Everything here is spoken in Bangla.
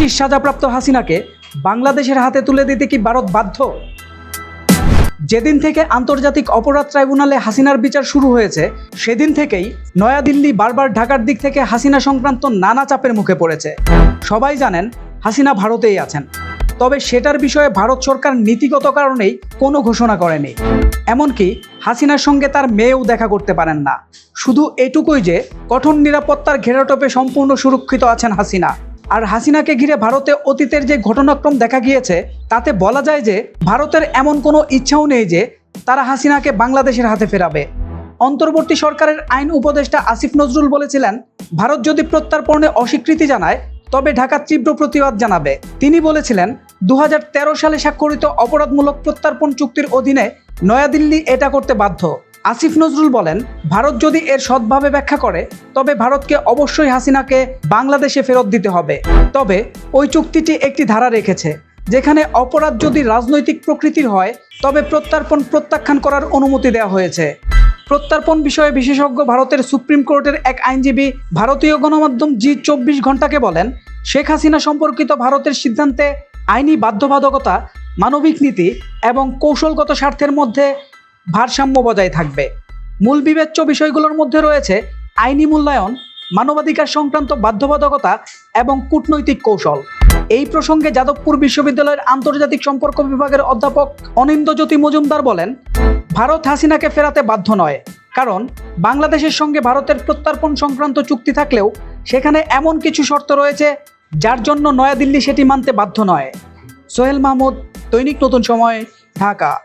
ফাঁসির সাজাপ্রাপ্ত হাসিনাকে বাংলাদেশের হাতে তুলে দিতে কি ভারত বাধ্য? যেদিন থেকে আন্তর্জাতিক অপরাধ ট্রাইব্যুনালে হাসিনার বিচার শুরু হয়েছে, সেদিন থেকেই নয়াদিল্লি বারবার ঢাকার দিক থেকে হাসিনা সংক্রান্ত নানা চাপের মুখে পড়েছে। সবাই জানেন, হাসিনা ভারতেই আছেন। তবে সেটার বিষয়ে ভারত সরকার নীতিগত কারণেই কোনো ঘোষণা করেনি। এমনকি হাসিনার সঙ্গে তার মেয়েও দেখা করতে পারেন না। শুধু এটুকুই যে, কঠোর নিরাপত্তার ঘেরাটোপে সম্পূর্ণ সুরক্ষিত আছেন হাসিনা। আর হাসিনাকে ঘিরে ভারতে অতীতের যে ঘটনাক্রম দেখা গিয়েছে, তাতে বলা যায় যে ভারতের এমন কোনো ইচ্ছাও নেই যে তারা হাসিনাকে বাংলাদেশের হাতে ফেরাবে। অন্তর্বর্তী সরকারের আইন উপদেষ্টা আসিফ নজরুল বলেছিলেন, ভারত যদি প্রত্যার্পণে অস্বীকৃতি জানায়, তবে ঢাকা তীব্র প্রতিবাদ জানাবে। তিনি বলেছিলেন দু হাজার তেরো সালে স্বাক্ষরিত অপরাধমূলক প্রত্যার্পণ চুক্তির অধীনে নয়াদিল্লি এটা করতে বাধ্য। আসিফ নজরুল বলেন, ভারত যদি এর সৎভাবে ব্যাখ্যা করে, তবে ভারতকে অবশ্যই হাসিনাকে বাংলাদেশে ফেরত দিতে হবে। তবে ওই চুক্তিটি একটি ধারা রেখেছে, যেখানে অপরাধ যদি রাজনৈতিক প্রকৃতির হয়, তবে প্রত্যার্পণ প্রত্যাখ্যান করার অনুমতি দেওয়া হয়েছে। প্রত্যার্পণ বিষয়ে বিশেষজ্ঞ ভারতের সুপ্রিম কোর্টের এক আইনজীবী ভারতীয় গণমাধ্যম জি চব্বিশ ঘন্টাকে বলেন, শেখ হাসিনা সম্পর্কিত ভারতের সিদ্ধান্তে আইনি বাধ্যবাধকতা, মানবিক নীতি এবং কৌশলগত স্বার্থের মধ্যে ভারসাম্য বজায় থাকবে। মূল বিবেচ্য বিষয়গুলোর মধ্যে রয়েছে আইনি মূল্যায়ন, মানবাধিকার সংক্রান্ত বাধ্যবাধকতা এবং কূটনৈতিক কৌশল। এই প্রসঙ্গে যাদবপুর বিশ্ববিদ্যালয়ের আন্তর্জাতিক সম্পর্ক বিভাগের অধ্যাপক অনিন্দ্যজ্যোতি মজুমদার বলেন, ভারত হাসিনাকে ফেরাতে বাধ্য নয়। কারণ, বাংলাদেশের সঙ্গে ভারতের প্রত্যার্পণ সংক্রান্ত চুক্তি থাকলেও সেখানে এমন কিছু শর্ত রয়েছে যার জন্য নয়াদিল্লি সেটি মানতে বাধ্য নয়। সোহেল মাহমুদ, দৈনিক নতুন সময়, ঢাকা।